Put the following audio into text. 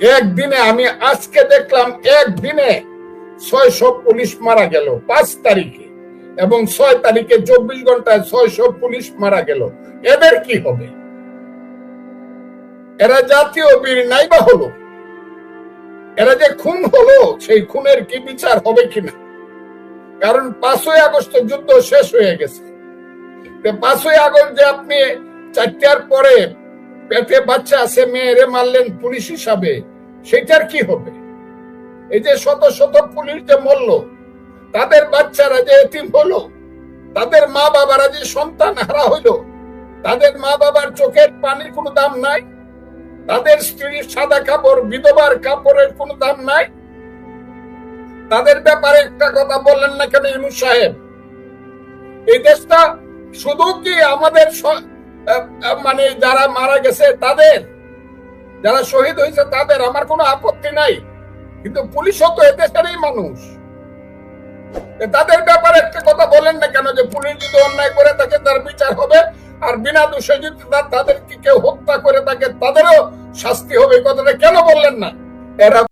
একদিনে আমি আজকে দেখলাম, একদিনে ছয়শো পুলিশ মারা গেল পাঁচ তারিখে এবং ছয় তারিখে চব্বিশ ঘন্টায় ছয়শো পুলিশ মারা গেল। এদের কি হবে? এরা জাতীয় বীর নাইবা হলো? এরা যে খুন হলো, সেই খুনের কি বিচার হবে কিনা? কারণ পাঁচই আগস্ট যুদ্ধ শেষ হয়ে গেছে। পাঁচই আগস্ট যে আপনি চারটার পরে পেটে বাচ্চা আছে, মেয়েরে মারলেন পুলিশ হিসাবে সেটার কি হবে? এই যে শত শত পুলিশ যে মরল, তাদের বাচ্চারা যে এতিম হলো, তাদের মা বাবারা যে সন্তান হারা হইল, তাদের মা বাবার চোখের পানির কোনো দাম নাই? তাদের স্ত্রীর সাদা কাপড়, বিধবার কাপড়ের কোনো দাম নাই? তাদের ব্যাপারে একটা কথা বললেন না কেন ইনু সাহেব? এই দেশটা শুধু কি আমাদের মানে যারা মারা গেছে তাদের, যারা শহীদ হয়েছে তাদের, আমার কোনো আপত্তি নাই। কিন্তু পুলিশও তো এদেশেরই মানুষ। তাদের ব্যাপারে একটা কথা বলেন না কেন যে পুলিশ যদি অন্যায় করে থাকে তার বিচার হবে, আর বিনা দোষে যদি তাদেরকে কেউ হত্যা করে থাকে তাদেরও শাস্তি হবে। কথাটা কেন বললেন না? এরা